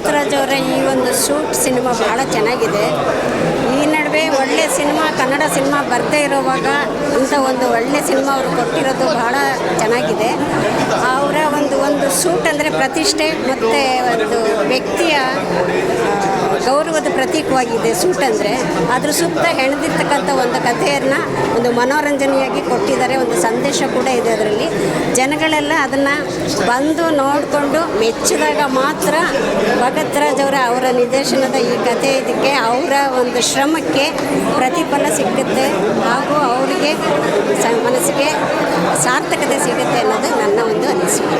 ಭಗತ್ ರಾಜ್ ಅವರ ಈ ಒಂದು ಶೂಟ್ ಸಿನಿಮಾ ಭಾಳ ಚೆನ್ನಾಗಿದೆ. ಈ ಒಳ್ಳೆ ಸಿನಿಮಾ, ಕನ್ನಡ ಸಿನಿಮಾ ಬರದೇ ಇರುವಾಗ ಇಂಥ ಒಂದು ಒಳ್ಳೆ ಸಿನಿಮಾ ಅವರು ಕೊಟ್ಟಿರೋದು ಬಹಳ ಚೆನ್ನಾಗಿದೆ. ಅವರ ಒಂದು ಒಂದು ಸೂಟ್ ಅಂದರೆ ಪ್ರತಿಷ್ಠೆ ಮತ್ತು ಒಂದು ವ್ಯಕ್ತಿಯ ಗೌರವದ ಪ್ರತೀಕವಾಗಿದೆ ಸೂಟ್ ಅಂದರೆ. ಅದ್ರ ಸುತ್ತ ಹೆಣೆದಿರ್ತಕ್ಕಂಥ ಒಂದು ಕಥೆಯನ್ನು ಒಂದು ಮನೋರಂಜನೆಯಾಗಿ ಕೊಟ್ಟಿದ್ದಾರೆ. ಒಂದು ಸಂದೇಶ ಕೂಡ ಇದೆ ಅದರಲ್ಲಿ. ಜನಗಳೆಲ್ಲ ಅದನ್ನು ಬಂದು ನೋಡಿಕೊಂಡು ಮೆಚ್ಚಿದಾಗ ಮಾತ್ರ ಭಗತ್ ರಾಜ್ ಅವರ ಅವರ ನಿರ್ದೇಶನದ ಈ ಕಥೆ ಇದಕ್ಕೆ ಅವರ ಒಂದು ಶ್ರಮಕ್ಕೆ ಪ್ರತಿಫಲ ಸಿಗುತ್ತೆ ಹಾಗೂ ಅವರಿಗೆ ಮನಸ್ಸಿಗೆ ಸಾರ್ಥಕತೆ ಸಿಗುತ್ತೆ ಅನ್ನೋದು ನನ್ನ ಒಂದು ಅನಿಸಿಕೆ.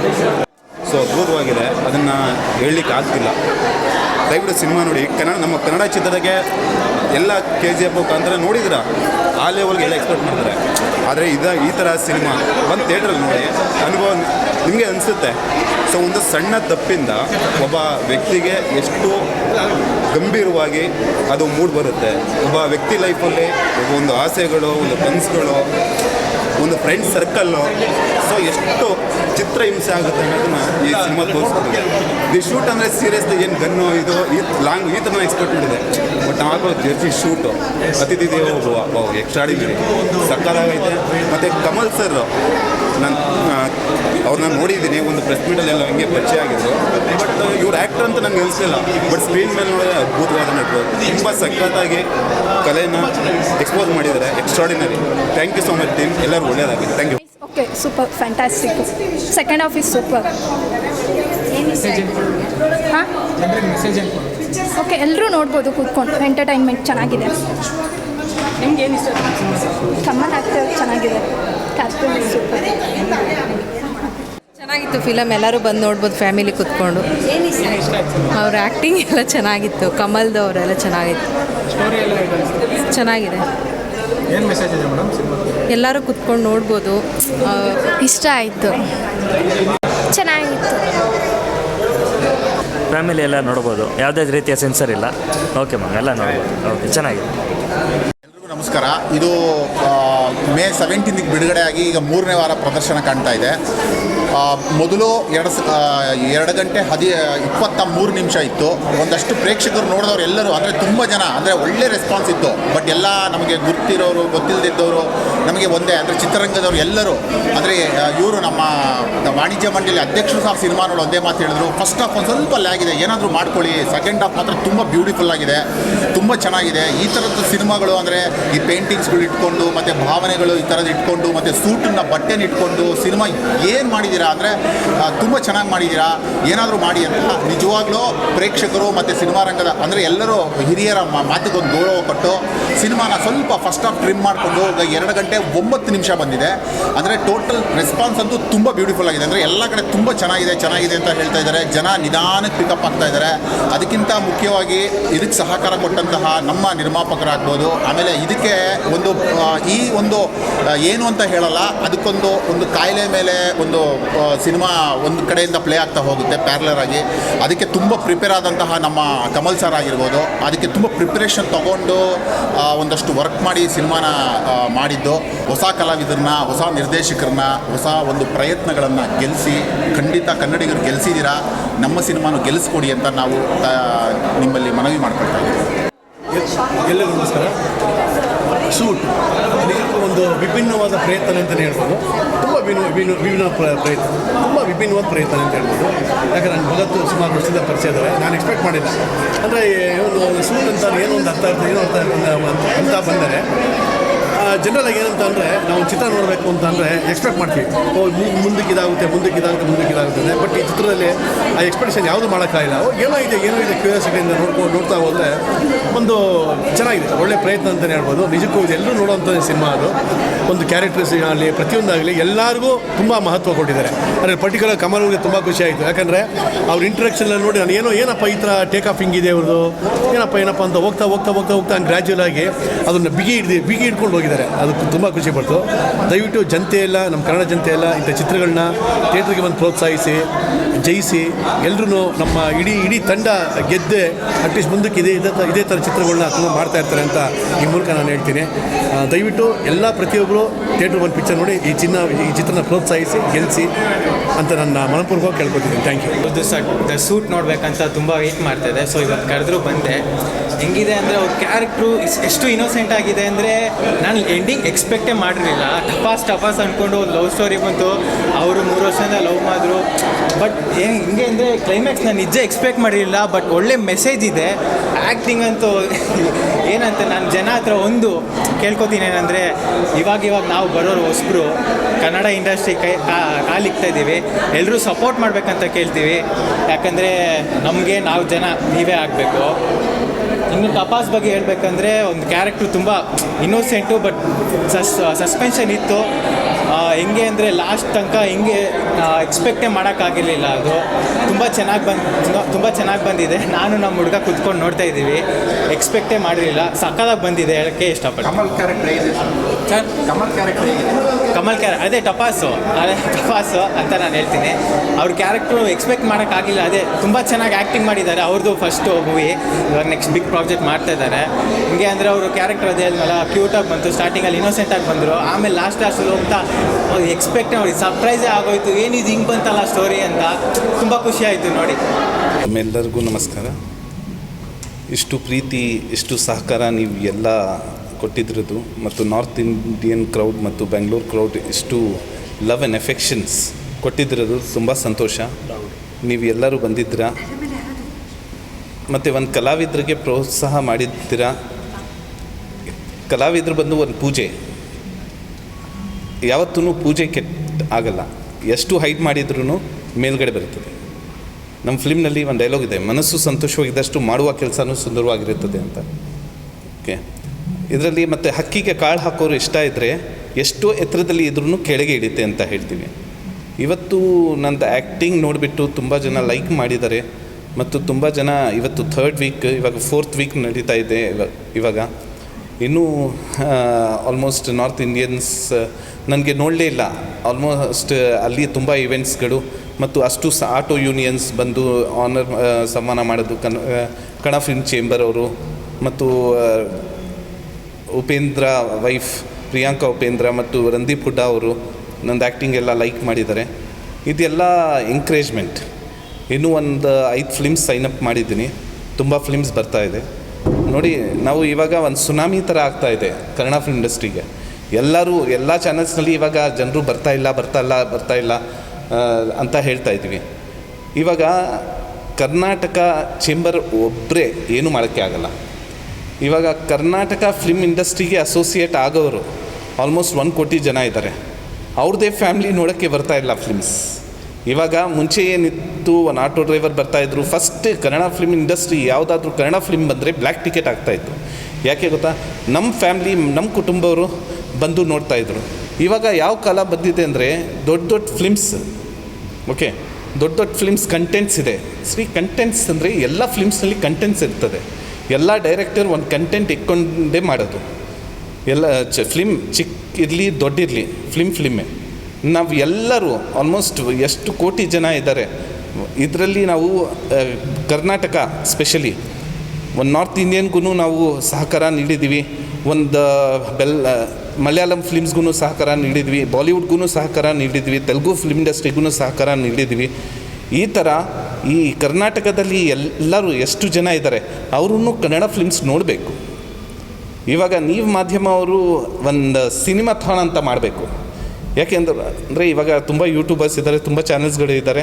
ಸೊ ಅದ್ಭುತವಾಗಿದೆ. ಅದನ್ನು ಹೇಳಲಿಕ್ಕೆ ಆಗ್ತಿಲ್ಲ. ದಯವಿಟ್ಟು ಸಿನಿಮಾ ನೋಡಿ. ಕನ್ನಡ ನಮ್ಮ ಕನ್ನಡ ಚಿತ್ರಕ್ಕೆ ಎಲ್ಲ ಕೆ ಜಿ ಎಫ್ ಮುಖಾಂತರ ನೋಡಿದ್ರ ಆ ಲೆವೆಲ್ಗೆ ಎಲ್ಲ ಎಕ್ಸ್ಪೆಕ್ಟ್ ಮಾಡ್ತಾರೆ. ಆದರೆ ಇದ ಈ ಥರ ಸಿನಿಮಾ ಒಂದು ಥಿಯೇಟ್ರಲ್ಲಿ ನೋಡಿ, ಅನುಭವ ನಿಮಗೆ ಅನಿಸುತ್ತೆ. ಸೊ ಒಂದು ಸಣ್ಣ ತಪ್ಪಿಂದ ಒಬ್ಬ ವ್ಯಕ್ತಿಗೆ ಎಷ್ಟು ಗಂಭೀರವಾಗಿ ಅದು ಮೂಡ್ ಬರುತ್ತೆ. ಒಬ್ಬ ವ್ಯಕ್ತಿ ಲೈಫಲ್ಲಿ ಒಂದು ಆಸೆಗಳು, ಒಂದು ಕನಸುಗಳು, ಒಂದು ಫ್ರೆಂಡ್ ಸರ್ಕಲ್ಲು ಸೊ ಎಷ್ಟು ಚಿತ್ರ ಹಿಂಸೆ ಆಗುತ್ತೆ ಅನ್ನೋದನ್ನ ಈ ಸಿನಿಮಾ ತೋರಿಸ್ತಿದೆ ದಿ ಶೂಟ್ ಅಂದರೆ ಸೀರಿಯಸ್ಲಿ ಏನು ಗನ್ನು, ಇದು, ಈ ಲಾಂಗ್, ಈ ಥರ ಎಕ್ಸ್ಪೆಕ್ಟ್ ಮಾಡಿದೆ. ಬಟ್ ಆಗೋ ಜರ್ಸಿ ಶೂಟು ಅತಿಥಿ ದೇವೋ ಎಕ್ಸ್ಟ್ರಾಡಿನರಿ ಸಕ್ಕತ್ತಾಗೈತೆ. ಮತ್ತು ಕಮಲ್ ಸರ್ ನಾನು ಅವ್ರನ್ನ ನೋಡಿದ್ದೀನಿ ಒಂದು ಪ್ರೆಸ್ ಮೀಟಲ್ಲೆಲ್ಲ ಹಂಗೆ ಪರಿಚಯ ಆಗಿದ್ರು. ಬಟ್ ಇವ್ರು ಆ್ಯಕ್ಟರ್ ಅಂತ ನಂಗೆ ಅನಿಸಲಿಲ್ಲ ಬಟ್ ಸ್ಕ್ರೀನ್ ಮೇಲೆ ನೋಡಿದ್ರೆ ಅದ್ಭುತವಾದ ನಟರು ತುಂಬ ಸಖತ್ತಾಗಿ ಕಲೆನ ಎಕ್ಸ್ಪೋಸ್ ಮಾಡಿದ್ದಾರೆ. Extraordinary thank you so much team ಎಲ್ಲರೂ ಒಳ್ಳೆಯದಾಗಿದೆ thank you okay super fantastic second half is super ಹಾಂ ಓಕೆ ಎಲ್ಲರೂ ನೋಡ್ಬೋದು ಕೂತ್ಕೊಂಡು. ಎಂಟರ್ಟೈನ್ಮೆಂಟ್ ಚೆನ್ನಾಗಿದೆ. ನಿಮ್ಗೆ ಏನು ಇಷ್ಟ? ಕಮ್ಮನ್ ಆಕ್ಟರ್ ಚೆನ್ನಾಗಿದೆ. ಸೂಪರ್ ಚೆನ್ನಾಗಿತ್ತು ಫಿಲಮ್ ಎಲ್ಲರೂ ಬಂದು ನೋಡ್ಬೋದು ಫ್ಯಾಮಿಲಿ ಕುತ್ಕೊಂಡು. ಅವ್ರ ಆ್ಯಕ್ಟಿಂಗ್ ಎಲ್ಲ ಚೆನ್ನಾಗಿತ್ತು. ಕಮಲ್ದವರೆಲ್ಲ ಚೆನ್ನಾಗಿತ್ತು. ಸ್ಟೋರಿ ಎಲ್ಲ ಚೆನ್ನಾಗಿದೆ. ಏನು ಮೆಸೇಜ್ ಇದೆ ಮೇಡಮ್ ಸಿನಿಮಾ ಎಲ್ಲರೂ ಕುತ್ಕೊಂಡು ನೋಡ್ಬೋದು. ಇಷ್ಟ ಆಯಿತು. ಚೆನ್ನಾಗಿತ್ತು. ಫ್ಯಾಮಿಲಿ ಎಲ್ಲ ನೋಡ್ಬೋದು. ಯಾವುದೇ ರೀತಿಯ ಸೆನ್ಸರ್ ಇಲ್ಲ. ಓಕೆ ಮ್ಯಾಮ್ ಎಲ್ಲ ನೋಡ್ಬೋದು. ಓಕೆ ಚೆನ್ನಾಗಿದೆ. ನಮಸ್ಕಾರ ಇದು ಮೇ ಸೆವೆಂಟೀನ್ಗೆ ಬಿಡುಗಡೆಯಾಗಿ ಈಗ ಮೂರನೇ ವಾರ ಪ್ರದರ್ಶನ ಕಾಣ್ತಾ ಇದೆ. ಮೊದಲು ಎರಡು ಎರಡು ಗಂಟೆ ಹದಿ, ಇಪ್ಪತ್ತ ಮೂರು ನಿಮಿಷ ಇತ್ತು. ಒಂದಷ್ಟು ಪ್ರೇಕ್ಷಕರು ನೋಡಿದವರು ಎಲ್ಲರೂ, ಅಂದರೆ ತುಂಬ ಜನ, ಅಂದರೆ ಒಳ್ಳೆ ರೆಸ್ಪಾನ್ಸ್ ಇತ್ತು. ಬಟ್ ಎಲ್ಲ ನಮಗೆ ಗೊತ್ತಿರೋರು ಗೊತ್ತಿಲ್ಲದಿದ್ದವರು ನಮಗೆ ಒಂದೇ, ಅಂದರೆ ಚಿತ್ರರಂಗದವರು ಎಲ್ಲರೂ, ಅಂದರೆ ಇವರು ನಮ್ಮ ವಾಣಿಜ್ಯ ಮಂಡಳಿ ಅಧ್ಯಕ್ಷರು ಸಹ ಸಿನಿಮಾ ನೋಡಿ ಒಂದೇ ಮಾತು ಹೇಳಿದ್ರು. ಫಸ್ಟ್ ಹಾಫ್ ಒಂದು ಸ್ವಲ್ಪ ಲ್ಯಾಗಿದೆ ಏನಾದರೂ ಮಾಡ್ಕೊಳ್ಳಿ. ಸೆಕೆಂಡ್ ಹಾಫ್ ಮಾತ್ರ ತುಂಬ ಬ್ಯೂಟಿಫುಲ್ ಆಗಿದೆ. ತುಂಬ ಚೆನ್ನಾಗಿದೆ. ಈ ಥರದ್ದು ಸಿನಿಮಾಗಳು, ಅಂದರೆ ಈ ಪೇಂಟಿಂಗ್ಸ್ಗಳು ಇಟ್ಕೊಂಡು, ಮತ್ತು ಭಾವನೆಗಳು ಈ ಥರದ್ದು ಇಟ್ಕೊಂಡು, ಮತ್ತು ಸೂಟನ್ನ ಬಟ್ಟೆನ ಇಟ್ಕೊಂಡು, ಸಿನಿಮಾ ಏನು ಮಾಡಿದ್ದೀರಾ ಅಂದರೆ ತುಂಬ ಚೆನ್ನಾಗಿ ಮಾಡಿದ್ದೀರಾ ಏನಾದರೂ ಮಾಡಿ ಅಂತ ನಿಜವಾಗ್ಲೂ ಪ್ರೇಕ್ಷಕರು ಮತ್ತು ಸಿನಿಮಾ ರಂಗದ, ಅಂದರೆ ಎಲ್ಲರೂ ಹಿರಿಯರ ಮಾತಿಗೊಂದು ಗೌರವ ಕೊಟ್ಟು ಸಿನಿಮಾನ ಸ್ವಲ್ಪ ಫಸ್ಟ್ ಆಫ್ ಟ್ರಿಮ್ ಮಾಡಿಕೊಂಡು ಎರಡು ಗಂಟೆ ಒಂಬತ್ತು ನಿಮಿಷ ಬಂದಿದೆ. ಅಂದರೆ ಟೋಟಲ್ ರೆಸ್ಪಾನ್ಸ್ ಅಂತೂ ತುಂಬ ಬ್ಯೂಟಿಫುಲ್ ಆಗಿದೆ. ಅಂದರೆ ಎಲ್ಲ ಕಡೆ ತುಂಬ ಚೆನ್ನಾಗಿದೆ ಚೆನ್ನಾಗಿದೆ ಅಂತ ಹೇಳ್ತಾ ಇದ್ದಾರೆ. ಜನ ನಿಧಾನಕ್ಕೆ ಪಿಕಪ್ ಆಗ್ತಾ ಇದ್ದಾರೆ. ಅದಕ್ಕಿಂತ ಮುಖ್ಯವಾಗಿ ಇದಕ್ಕೆ ಸಹಕಾರ ಕೊಟ್ಟಂತಹ ನಮ್ಮ ನಿರ್ಮಾಪಕರಾಗ್ಬೋದು. ಆಮೇಲೆ ಇದಕ್ಕೆ ಒಂದು ಈ ಒಂದು ಏನು ಅಂತ ಹೇಳಲ್ಲ, ಅದಕ್ಕೊಂದು, ಒಂದು ಕಾಯಿಲೆ ಮೇಲೆ ಒಂದು ಸಿನಿಮಾ ಒಂದು ಕಡೆಯಿಂದ ಪ್ಲೇ ಆಗ್ತಾ ಹೋಗುತ್ತೆ ಪ್ಯಾರ್ಲರ್ ಆಗಿ. ಅದಕ್ಕೆ ತುಂಬ ಪ್ರಿಪೇರ್ ಆದಂತಹ ನಮ್ಮ ಕಮಲ್ ಸರ್ ಆಗಿರ್ಬೋದು, ಅದಕ್ಕೆ ತುಂಬ ಪ್ರಿಪ್ರೇಷನ್ ತಗೊಂಡು ಒಂದಷ್ಟು ವರ್ಕ್ ಮಾಡಿ ಸಿನಿಮಾನ ಮಾಡಿದ್ದು. ಹೊಸ ಕಲಾವಿದರನ್ನ, ಹೊಸ ನಿರ್ದೇಶಕರನ್ನ, ಹೊಸ ಒಂದು ಪ್ರಯತ್ನಗಳನ್ನು ಗೆಲ್ಲಿಸಿ ಖಂಡಿತ ಕನ್ನಡಿಗರು ಗೆಲ್ಲಿಸಿದ್ದೀರಾ ನಮ್ಮ ಸಿನಿಮಾನು ಗೆಲ್ಲಿಸ್ಕೊಡಿ ಅಂತ ನಾವು ನಿಮ್ಮಲ್ಲಿ ಮನವಿ ಮಾಡ್ಕೊಳ್ತಾ ಇದ್ದೀವಿ. ಎಲ್ಲರಿಗೂ ನಮಸ್ಕಾರ. ನಿಜಕ್ಕೂ ಒಂದು ವಿಭಿನ್ನವಾದ ಪ್ರಯತ್ನ ಅಂತಲೇ ಹೇಳ್ಬೋದು. ತುಂಬ ವಿಭಿನ್ನ ವಿಭಿನ್ನ ವಿಭಿನ್ನ ಪ್ರ- ಪ್ರಯತ್ನ ತುಂಬ ವಿಭಿನ್ನವಾದ ಪ್ರಯತ್ನ ಅಂತ ಹೇಳ್ಬೋದು. ಯಾಕಂದ್ರೆ ನಾನು ಭಗತ್ ಸುಮಾರು ವರ್ಷದ ಪರಿಚಯ ಇದ್ದಾರೆ. ನಾನು ಎಕ್ಸ್ಪೆಕ್ಟ್ ಮಾಡಿಲ್ಲ. ಅಂದರೆ ಒಂದು ಸೂಟ್ ಅಂತ ಏನೋ ಒಂದು ಅರ್ಥ ಇರ್ತದೆ, ಏನೋ ಅರ್ಥ ಅಂತ ಅಂತ ಬಂದರೆ ಜನರಲ್ ಆಗಿ ಏನಂತ ಅಂದರೆ ನಾವು ಚಿತ್ರ ನೋಡಬೇಕು ಅಂತ ಅಂದರೆ ಎಕ್ಸ್ಪೆಕ್ಟ್ ಮಾಡ್ತೀವಿ. ಓ ಮುಂದಕ್ಕೆ ಇದಾಗುತ್ತೆ ಮುಂದಕ್ಕೆ ಇದಾಗುತ್ತೆ ಮುಂದಕ್ಕೆ ಇದಾಗುತ್ತೆ ಬಟ್ ಈ ಚಿತ್ರದಲ್ಲಿ ಆ ಎಕ್ಸ್ಪೆಕ್ಟೇಷನ್ ಯಾವುದು ಮಾಡೋಕ್ಕಾಗಿಲ್ಲ ಏನೋ ಇದೆ ಏನೋ ಇದೆ ಕ್ಯೂರಿಯಾಸಿಟಿಯಿಂದ ನೋಡ್ಕೊ, ನೋಡ್ತಾ ಹೋದರೆ ಒಂದು ಚೆನ್ನಾಗಿದೆ. ಒಳ್ಳೆ ಪ್ರಯತ್ನ ಅಂತಲೇ ಹೇಳ್ಬೋದು. ನಿಜಕ್ಕೂ ಇದು ಎಲ್ಲರೂ ನೋಡುವಂಥ ಸಿನಿಮಾ ಅದು. ಒಂದು ಕ್ಯಾರೆಕ್ಟರ್ಸ್ ಆಗಲಿ, ಪ್ರತಿಯೊಂದಾಗಲಿ ಎಲ್ಲರಿಗೂ ತುಂಬ ಮಹತ್ವ ಕೊಟ್ಟಿದ್ದಾರೆ. ಅಂದರೆ ಪರ್ಟಿಕ್ಯುಲರ್ ಕಮಲ್ಗೆ ತುಂಬ ಖುಷಿ ಆಯಿತು. ಯಾಕಂದರೆ ಅವ್ರ ಇಂಟ್ರಡಕ್ಷನ್ ನೋಡಿ ನಾನು ಏನೋ, ಏನಪ್ಪ ಈ ಥರ ಟೇಕ್ ಆಫ್ ಹಿಂಗಿದೆ ಅವ್ರದ್ದು? ಏನಪ್ಪ ಏನಪ್ಪ ಅಂತ ಹೋಗ್ತಾ ಹೋಗ್ತಾ ಹೋಗ್ತಾ ಹೋಗ್ತಾ ಆಗಿ ಅದನ್ನು ಬಿಗಿ ಹಿಡ್ದು, ಬಿಗಿ ಹಿಡ್ಕೊಂಡು ಹೋಗಿದ್ದಾರೆ. ಅದು ತುಂಬ ಖುಷಿ ಪಡ್ತು. ದಯವಿಟ್ಟು ಜನತೆ ಎಲ್ಲ ನಮ್ಮ ಕನ್ನಡ ಜನತೆ ಎಲ್ಲ ಇಂಥ ಚಿತ್ರಗಳನ್ನ ಥಿಯೇಟ್ರಿಗೆ ಬಂದು ಪ್ರೋತ್ಸಾಹಿಸಿ ಜಯಿಸಿ ಎಲ್ಲರೂ ನಮ್ಮ ಇಡೀ ಇಡೀ ತಂಡ ಗೆದ್ದೆ ಅಟ್ಲೀಸ್ಟ್ ಮುಂದಕ್ಕೆ ಇದೇ ಇದೇ ಥರ ಇದೇ ಥರ ಚಿತ್ರಗಳನ್ನ ತುಂಬ ಮಾಡ್ತಾ ಇರ್ತಾರೆ ಅಂತ ಈ ಮೂಲಕ ನಾನು ಹೇಳ್ತೀನಿ. ದಯವಿಟ್ಟು ಎಲ್ಲ ಪ್ರತಿಯೊಬ್ಬರು ಥಿಯೇಟ್ರ್ ಒಂದು ಪಿಕ್ಚರ್ ನೋಡಿ, ಈ ಚಿನ್ನ, ಈ ಚಿತ್ರನ ಪ್ರೋತ್ಸಾಹಿಸಿ ಗೆಲ್ಲಿಸಿ ಅಂತ ನನ್ನ ಮನಪೂರ್ವಕವಾಗಿ ಕೇಳ್ಕೊತೀನಿ thank you the the shoot ನೋಡಬೇಕಂತ ತುಂಬ ವೆಯ್ಟ್ ಮಾಡ್ತಾಯಿದೆ ಸೊ ಇವತ್ತು ಕರೆದ್ರು ಬಂದೆ. ಹೆಂಗಿದೆ ಅಂದರೆ ಅವ್ರ ಕ್ಯಾರೆಕ್ಟ್ರು ಎಷ್ಟು ಇನೋಸೆಂಟ್ ಆಗಿದೆ ಅಂದರೆ ನಾನು ಎಂಡಿಂಗ್ ಎಕ್ಸ್ಪೆಕ್ಟೇ ಮಾಡಿರಲಿಲ್ಲ. ಟಪಾಸ್ ಟಪಾಸ್ ಅಂದ್ಕೊಂಡು ಒಂದು ಲವ್ ಸ್ಟೋರಿ ಬಂತು. ಅವರು ಮೂರು ವರ್ಷದಿಂದ ಲವ್ ಮಾಡಿದ್ರು. ಬಟ್ ಏನು ಹಿಂಗೆ ಅಂದರೆ ಕ್ಲೈಮ್ಯಾಕ್ಸ್ ನಾನು ನಿಜ ಎಕ್ಸ್ಪೆಕ್ಟ್ ಮಾಡಿರಲಿಲ್ಲ ಬಟ್ ಒಳ್ಳೆ ಮೆಸೇಜ್ ಇದೆ. ಆ್ಯಕ್ಟಿಂಗ್ ಅಂತೂ ಏನಂತ ನಾನು ಜನ ಹತ್ರ ಒಂದು ಕೇಳ್ಕೊತೀನಿ ಏನಂದರೆ, ಇವಾಗ ಇವಾಗ ನಾವು ಬರೋರು ಹೊಸಬ್ರು, ಕನ್ನಡ ಇಂಡಸ್ಟ್ರಿ ಕೈ ಕಾಲಿಕ್ತಾ ಇದ್ದೀವಿ. ಎಲ್ಲರೂ ಸಪೋರ್ಟ್ ಮಾಡಬೇಕಂತ ಕೇಳ್ತೀವಿ. ಯಾಕಂದರೆ ನಮಗೆ ನಾವು ಜನ, ನೀವೇ ಆಗಬೇಕು. ಇನ್ನು ತಪಾಸ್ ಬಗ್ಗೆ ಹೇಳಬೇಕಂದ್ರೆ, ಒಂದು ಕ್ಯಾರೆಕ್ಟ್ರು ತುಂಬ ಇನ್ನೋಸೆಂಟು ಬಟ್ ಸಸ್ ಸಸ್ಪೆನ್ಷನ್ ಇತ್ತು. ಹೆಂಗೆ ಅಂದರೆ ಲಾಸ್ಟ್ ತನಕ ಹೆಂಗೆ ಎಕ್ಸ್ಪೆಕ್ಟೇ ಮಾಡೋಕ್ಕಾಗಿರಲಿಲ್ಲ ಅದು. ತುಂಬ ಚೆನ್ನಾಗಿ ಬಂದು ತುಂಬ ಚೆನ್ನಾಗಿ ಬಂದಿದೆ. ನಾನು ನಮ್ಮ ಹುಡುಗ ಕುತ್ಕೊಂಡು ನೋಡ್ತಾ ಇದ್ದೀವಿ. ಎಕ್ಸ್ಪೆಕ್ಟೇ ಮಾಡಿರಲಿಲ್ಲ. ಸಕ್ಕದಾಗಿ ಬಂದಿದೆ ಹೇಳೋಕ್ಕೆ ಇಷ್ಟಪಡ್ತೀನಿ. ಕಮಲ್ ಕ್ಯಾರೆಕ್ಟರ್ ಹೇಗಿದೆ? ಸರ್? ಕಮಲ್ ಕ್ಯಾರೆಕ್ಟರ್ ಹೇಗಿದೆ? ಕಮಲ್ ಕ್ಯಾರ ಅದೇ ಟಪಾಸು. ಅದೇ ಟಪಾಸು ಅಂತ ನಾನು ಹೇಳ್ತೀನಿ. ಅವ್ರ ಕ್ಯಾರೆಕ್ಟ್ರು ಎಕ್ಸ್ಪೆಕ್ಟ್ ಮಾಡೋಕ್ಕಾಗಿಲ್ಲ ಅದೇ ತುಂಬ ಚೆನ್ನಾಗಿ ಆ್ಯಕ್ಟಿಂಗ್ ಮಾಡಿದ್ದಾರೆ. ಅವ್ರದ್ದು ಫಸ್ಟು ಮೂವಿ ಇವಾಗ ನೆಕ್ಸ್ಟ್ ಬಿಗ್ ಪ್ರಾಜೆಕ್ಟ್ ಮಾಡ್ತಾ ಇದ್ದಾರೆ. ಹಿಂಗೆ ಅಂದರೆ ಅವರು ಕ್ಯಾರೆಕ್ಟರ್ ಅದೇ ಹೇಳಿದ್ನಲ್ಲ ಕ್ಯೂಟಾಗಿ ಬಂತು. ಸ್ಟಾರ್ಟಿಂಗಲ್ಲಿ ಇನ್ನೋಸೆಂಟಾಗಿ ಬಂದರು. ಆಮೇಲೆ ಲಾಸ್ಟ್ ಲಾಸ್ಟಲ್ಲಿ ಹೋಗ್ತಾ ಎಕ್ಸ್ಪೆಕ್ಟ್ ನೋಡಿ ಸರ್ಪ್ರೈಸೇ ಆಗೋಯ್ತು. ಏನಿದು, ಹಿಂಗೆ ಬಂತಲ್ಲ ಸ್ಟೋರಿ ಅಂತ ತುಂಬ ಖುಷಿ ಆಯಿತು ನೋಡಿ. ತಮ್ಮೆಲ್ಲರಿಗೂ ನಮಸ್ಕಾರ. ಇಷ್ಟು ಪ್ರೀತಿ, ಇಷ್ಟು ಸಹಕಾರ ನೀವು ಎಲ್ಲ ಕೊಟ್ಟಿದ್ರದ್ದು ಮತ್ತು ನಾರ್ತ್ ಇಂಡಿಯನ್ ಕ್ರೌಡ್ ಮತ್ತು ಬೆಂಗಳೂರು ಕ್ರೌಡ್ ಇಷ್ಟು ಲವ್ ಆ್ಯಂಡ್ ಎಫೆಕ್ಷನ್ಸ್ ಕೊಟ್ಟಿದ್ದಿರೋದು ತುಂಬ ಸಂತೋಷ. ನೀವು ಎಲ್ಲರೂ ಬಂದಿದ್ದೀರಾ? ಮತ್ತು ಒಂದು ಕಲಾವಿದರಿಗೆ ಪ್ರೋತ್ಸಾಹ ಮಾಡಿದ್ದೀರಾ? ಕಲಾವಿದರು ಬಂದು ಒಂದು ಪೂಜೆ. ಯಾವತ್ತೂ ಪೂಜೆ ಕೆಟ್ಟ ಆಗಲ್ಲ. ಎಷ್ಟು ಹೈಟ್ ಮಾಡಿದ್ರೂ ಮೇಲ್ಗಡೆ ಬರುತ್ತದೆ. ನಮ್ಮ ಫಿಲ್ಮ್ನಲ್ಲಿ ಒಂದು ಡೈಲಾಗ್ ಇದೆ, ಮನಸ್ಸು ಸಂತೋಷವಾಗಿದ್ದಷ್ಟು ಮಾಡುವ ಕೆಲಸನೂ ಸುಂದರವಾಗಿರುತ್ತದೆ ಅಂತ. ಓಕೆ ಇದರಲ್ಲಿ ಮತ್ತು ಹಕ್ಕಿಗೆ ಕಾಳು ಹಾಕೋರು ಇಷ್ಟ ಇದ್ದರೆ ಎಷ್ಟೋ ಎತ್ತರದಲ್ಲಿ ಇದ್ರೂ ಕೆಳಗೆ ಇಳಿತೆ ಅಂತ ಹೇಳ್ತೀವಿ. ಇವತ್ತು ನಂದು ಆ್ಯಕ್ಟಿಂಗ್ ನೋಡಿಬಿಟ್ಟು ತುಂಬ ಜನ ಲೈಕ್ ಮಾಡಿದ್ದಾರೆ ಮತ್ತು ತುಂಬ ಜನ ಇವತ್ತು ಥರ್ಡ್ ವೀಕ್ ಇವಾಗ ಫೋರ್ತ್ ವೀಕ್ ನಡೀತಾ ಇದೆ ಇವ- ಇವಾಗ. ಇನ್ನೂ ಆಲ್ಮೋಸ್ಟ್ ನಾರ್ತ್ ಇಂಡಿಯನ್ಸ್ ನನಗೆ ನೋಡಲೇ ಇಲ್ಲ. ಆಲ್ಮೋಸ್ಟ್ ಅಲ್ಲಿ ತುಂಬ ಇವೆಂಟ್ಸ್ಗಳು ಮತ್ತು ಅಷ್ಟು ಸ ಆಟೋ ಯೂನಿಯನ್ಸ್ ಬಂದು ಆನರ್ ಸನ್ಮಾನ ಮಾಡೋದು ಕನ್ ಕಣ ಫಿಲ್ಮ್ ಚೇಂಬರ್ ಅವರು ಮತ್ತು ಉಪೇಂದ್ರ ವೈಫ್ ಪ್ರಿಯಾಂಕಾ ಉಪೇಂದ್ರ ಮತ್ತು ರಂದೀಪ್ ಹುಡ್ಡ ಅವರು ನಂದು ಆ್ಯಕ್ಟಿಂಗ್ ಎಲ್ಲ ಲೈಕ್ ಮಾಡಿದ್ದಾರೆ. ಇದೆಲ್ಲ ಎಂಕರೇಜ್ಮೆಂಟ್ ಇನ್ನೂ ಒಂದು ಐದು ಫಿಲ್ಮ್ಸ್ ಸೈನ್ ಅಪ್ ಮಾಡಿದ್ದೀನಿ. ತುಂಬ ಫಿಲ್ಮ್ಸ್ ಇದೆ. ನೋಡಿ, ನಾವು ಇವಾಗ ಒಂದು ಸುನಾಮಿ ಥರ ಇದೆ ಕನ್ನಡ ಫಿಲ್ಮ್ ಇಂಡಸ್ಟ್ರಿಗೆ ಎಲ್ಲರೂ, ಎಲ್ಲ ಚಾನಲ್ಸ್ನಲ್ಲಿ ಇವಾಗ ಜನರು ಬರ್ತಾ ಇಲ್ಲ ಬರ್ತಾ ಇಲ್ಲ ಬರ್ತಾ ಇಲ್ಲ ಅಂತ ಹೇಳ್ತಾ ಇದ್ವಿ ಇವಾಗ ಕರ್ನಾಟಕ ಚೇಂಬರ್ ಒಬ್ಬರೇ ಏನೂ ಮಾಡೋಕ್ಕೆ ಆಗಲ್ಲ. ಇವಾಗ ಕರ್ನಾಟಕ ಫಿಲ್ಮ್ ಇಂಡಸ್ಟ್ರಿಗೆ ಅಸೋಸಿಯೇಟ್ ಆಗೋರು ಆಲ್ಮೋಸ್ಟ್ ಒನ್ ಕೋಟಿ ಜನ ಇದ್ದಾರೆ. ಅವ್ರದ್ದೇ ಫ್ಯಾಮ್ಲಿ ನೋಡೋಕ್ಕೆ ಬರ್ತಾ ಇಲ್ಲ ಫಿಲ್ಮ್ಸ್ ಇವಾಗ ಮುಂಚೆ ಏನಿತ್ತು ಒಂದು ಆಟೋ ಡ್ರೈವರ್ ಬರ್ತಾಯಿದ್ರು ಫಸ್ಟ್ ಕನ್ನಡ ಫಿಲ್ಮ್ ಇಂಡಸ್ಟ್ರಿ ಯಾವುದಾದ್ರೂ ಕನ್ನಡ ಫಿಲ್ಮ್ ಬಂದರೆ ಬ್ಲ್ಯಾಕ್ ಟಿಕೆಟ್ ಆಗ್ತಾಯಿತ್ತು ಯಾಕೆ ಗೊತ್ತಾ? ನಮ್ಮ ಫ್ಯಾಮ್ಲಿ ನಮ್ಮ ಕುಟುಂಬವರು ಬಂದು ನೋಡ್ತಾಯಿದ್ರು ಇವಾಗ ಯಾವ ಕಾಲ ಬಂದಿದೆ ಅಂದರೆ ದೊಡ್ಡ ದೊಡ್ಡ ಫಿಲ್ಮ್ಸ್ ಓಕೆ ದೊಡ್ಡ ದೊಡ್ಡ ಫಿಲ್ಮ್ಸ್ ಕಂಟೆಂಟ್ಸ್ ಇದೆ. ಶ್ರೀ ಕಂಟೆಂಟ್ಸ್ ಅಂದರೆ ಎಲ್ಲ ಫಿಲ್ಮ್ಸ್ನಲ್ಲಿ ಕಂಟೆಂಟ್ಸ್ ಇರ್ತದೆ. ಎಲ್ಲ ಡೈರೆಕ್ಟರ್ ಒಂದು ಕಂಟೆಂಟ್ ಇಟ್ಕೊಂಡೇ ಮಾಡೋದು. ಎಲ್ಲ ಚ ಫಿಲ್ಮ್ ಚಿಕ್ಕ ಇರಲಿ ದೊಡ್ಡಿರಲಿ ಫಿಲ್ಮ್ ಫಿಲ್ಮೇ ನಾವು ಎಲ್ಲರೂ ಆಲ್ಮೋಸ್ಟ್ ಎಷ್ಟು ಕೋಟಿ ಜನ ಇದ್ದಾರೆ. ಇದರಲ್ಲಿ ನಾವು ಕರ್ನಾಟಕ ಸ್ಪೆಷಲಿ ಒಂದು ನಾರ್ತ್ ಇಂಡಿಯನ್ಗೂ ನಾವು ಸಹಕಾರ ನೀಡಿದ್ದೀವಿ ಒಂದು ಬೆಲ್ ಮಲಯಾಳಂ ಫಿಲ್ಮ್ಸ್ಗೂ ಸಹಕಾರ ನೀಡಿದ್ವಿ. ಬಾಲಿವುಡ್ಗೂ ಸಹಕಾರ ನೀಡಿದ್ವಿ. ತೆಲುಗು ಫಿಲ್ಮ್ ಇಂಡಸ್ಟ್ರಿಗೂ ಸಹಕಾರ ನೀಡಿದ್ವಿ. ಈ ಥರ ಈ ಕರ್ನಾಟಕದಲ್ಲಿ ಎಲ್ಲರೂ ಎಷ್ಟು ಜನ ಇದ್ದಾರೆ ಅವರೂ ಕನ್ನಡ ಫಿಲ್ಮ್ಸ್ ನೋಡಬೇಕು. ಇವಾಗ ನೀವು ಮಾಧ್ಯಮ ಅವರು ಒಂದು ಸಿನಿಮಾಥಾನ್ ಅಂತ ಮಾಡಬೇಕು. ಯಾಕೆಂದ್ರೆ, ಅಂದರೆ ಇವಾಗ ತುಂಬ ಯೂಟ್ಯೂಬರ್ಸ್ ಇದ್ದಾರೆ, ತುಂಬ ಚಾನಲ್ಸ್ಗಳು ಇದ್ದಾರೆ.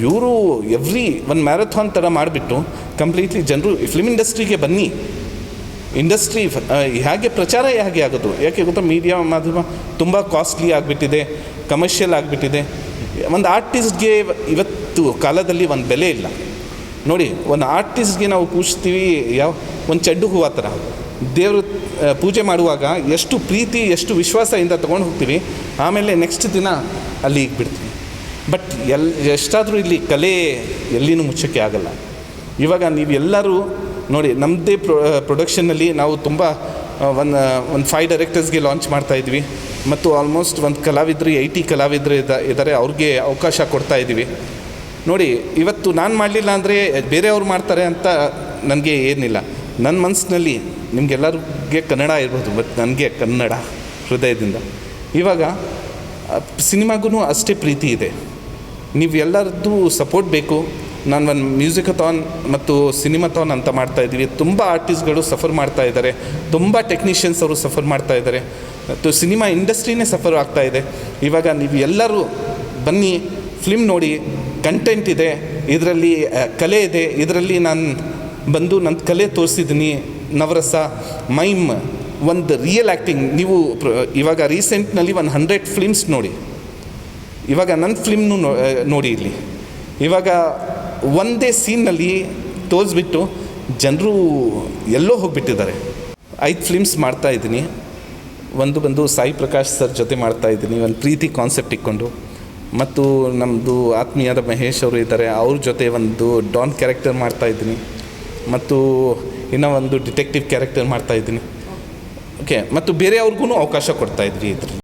ಇವರು ಎವ್ರಿ ಒಂದು ಮ್ಯಾರಥಾನ್ ಥರ ಮಾಡಿಬಿಟ್ಟು ಕಂಪ್ಲೀಟ್ಲಿ ಜನರು ಫಿಲ್ಮ್ ಇಂಡಸ್ಟ್ರಿಗೆ ಬನ್ನಿ. ಇಂಡಸ್ಟ್ರಿ ಹೇಗೆ ಪ್ರಚಾರ ಹೇಗೆ ಆಗೋದು? ಯಾಕೆ ಗೊತ್ತಾ? ಮೀಡಿಯಾ ಮಾಧ್ಯಮ ತುಂಬ ಕಾಸ್ಟ್ಲಿ ಆಗಿಬಿಟ್ಟಿದೆ ಕಮರ್ಷಿಯಲ್ ಆಗಿಬಿಟ್ಟಿದೆ. ಒಂದು ಆರ್ಟಿಸ್ಟ್ಗೆ ಇವತ್ತು ಕಾಲದಲ್ಲಿ ಒಂದು ಬೆಲೆ ಇಲ್ಲ. ನೋಡಿ, ಒಂದು ಆರ್ಟಿಸ್ಟ್ಗೆ ನಾವು ಪೂಜಿಸ್ತೀವಿ, ಯಾವ, ಒಂದು ಚೆಡ್ಡು ಹೂವು ಥರ ದೇವರು ಪೂಜೆ ಮಾಡುವಾಗ ಎಷ್ಟು ಪ್ರೀತಿ, ಎಷ್ಟು ವಿಶ್ವಾಸದಿಂದ ತೊಗೊಂಡು ಹೋಗ್ತೀವಿ, ಆಮೇಲೆ ನೆಕ್ಸ್ಟ್ ದಿನ ಅಲ್ಲಿ ಬಿಡ್ತೀವಿ. ಬಟ್ ಎಲ್, ಎಷ್ಟಾದರೂ ಇಲ್ಲಿ ಕಲೆ ಎಲ್ಲಿನೂ ಮುಚ್ಚೋಕ್ಕೆ ಆಗಲ್ಲ. ಇವಾಗ ನೀವು ಎಲ್ಲರೂ ನೋಡಿ ನಮ್ಮದೇ ಪ್ರೊ ಪ್ರೊಡಕ್ಷನ್ನಲ್ಲಿ ನಾವು ತುಂಬ ಒಂದು ಒಂದು ಫೈವ್ ಡೈರೆಕ್ಟರ್ಸ್ಗೆ ಲಾಂಚ್ ಮಾಡ್ತಾ ಇದ್ವಿ. ಮತ್ತು ಆಲ್ಮೋಸ್ಟ್ ಒಂದು ಕಲಾವಿದರು ಏಯ್ಟಿ ಕಲಾವಿದ್ರು ಇದ್ದ ಇದ್ದಾರೆ ಅವ್ರಿಗೆ ಅವಕಾಶ ಕೊಡ್ತಾ ಇದ್ದೀವಿ. ನೋಡಿ, ಇವತ್ತು ನಾನು ಮಾಡಲಿಲ್ಲ ಅಂದರೆ ಬೇರೆಯವ್ರು ಮಾಡ್ತಾರೆ ಅಂತ ನನಗೆ ಏನಿಲ್ಲ. ನನ್ನ ಮನಸ್ಸಿನಲ್ಲಿ ನಿಮಗೆಲ್ಲರಿಗೆ ಕನ್ನಡ ಇರ್ಬೋದು ಬಟ್ ನನಗೆ ಕನ್ನಡ ಹೃದಯದಿಂದ. ಇವಾಗ ಸಿನಿಮಾಗೂ ಅಷ್ಟೇ ಪ್ರೀತಿ ಇದೆ. ನೀವು ಎಲ್ಲರದ್ದು ಸಪೋರ್ಟ್ ಬೇಕು. ನಾನು ಒಂದು ಮ್ಯೂಸಿಕಥಾನ್ ಮತ್ತು ಸಿನಿಮಾಥಾನ್ ಅಂತ ಮಾಡ್ತಾ ಇದ್ದೀವಿ. ತುಂಬ ಆರ್ಟಿಸ್ಟ್ಗಳು ಸಫರ್ ಮಾಡ್ತಾ ಇದ್ದಾರೆ. ತುಂಬ ಟೆಕ್ನಿಷಿಯನ್ಸ್ ಅವರು ಸಫರ್ ಮಾಡ್ತಾ ಇದ್ದಾರೆ. ಮತ್ತು ಸಿನಿಮಾ ಇಂಡಸ್ಟ್ರಿನೇ ಸಫರ್ ಆಗ್ತಾ ಇದೆ. ಇವಾಗ ನೀವು ಎಲ್ಲರೂ ಬನ್ನಿ, ಫಿಲ್ಮ್ ನೋಡಿ, ಕಂಟೆಂಟ್ ಇದೆ. ಇದರಲ್ಲಿ ಕಲೆ ಇದೆ. ಇದರಲ್ಲಿ ನಾನು ಬಂದು ನನ್ನ ಕಲೆ ತೋರಿಸಿದ್ದೀನಿ. ನವರಸ, ಮೈಮ್, ಒಂದು ರಿಯಲ್ ಆ್ಯಕ್ಟಿಂಗ್ ನೀವು ಇವಾಗ ರೀಸೆಂಟ್ನಲ್ಲಿ ಒಂದು ಹಂಡ್ರೆಡ್ ಫಿಲ್ಮ್ಸ್ ನೋಡಿ. ಇವಾಗ ನನ್ನ ಫಿಲ್ಮ್ನು ನೋಡಿ ಇಲ್ಲಿ. ಇವಾಗ ಒಂದೇ ಸೀನ್ನಲ್ಲಿ ತೋರಿಸ್ಬಿಟ್ಟು ಜನರು ಎಲ್ಲೋ ಹೋಗಿಬಿಟ್ಟಿದ್ದಾರೆ. ಐದು ಫಿಲ್ಮ್ಸ್ ಮಾಡ್ತಾ ಇದ್ದೀನಿ. ಒಂದು ಬಂದು ಸಾಯಿ ಪ್ರಕಾಶ್ ಸರ್ ಜೊತೆ ಮಾಡ್ತಾ ಇದ್ದೀನಿ, ಒಂದು ಪ್ರೀತಿ ಕಾನ್ಸೆಪ್ಟ್ ಇಟ್ಕೊಂಡು ಮತ್ತು ನಮ್ಮದು ಆತ್ಮೀಯದ ಮಹೇಶ್ ಅವರು ಇದ್ದಾರೆ, ಅವ್ರ ಜೊತೆ ಒಂದು ಡಾನ್ ಕ್ಯಾರೆಕ್ಟರ್ ಮಾಡ್ತಾ ಇದ್ದೀನಿ. ಮತ್ತು ಇನ್ನೂ ಒಂದು ಡಿಟೆಕ್ಟಿವ್ ಕ್ಯಾರೆಕ್ಟರ್ ಮಾಡ್ತಾ ಇದ್ದೀನಿ. ಓಕೆ ಮತ್ತು ಬೇರೆಯವ್ರಿಗೂ ಅವಕಾಶ ಕೊಡ್ತಾ ಇದ್ರಿ ಇದ್ರಲ್ಲಿ.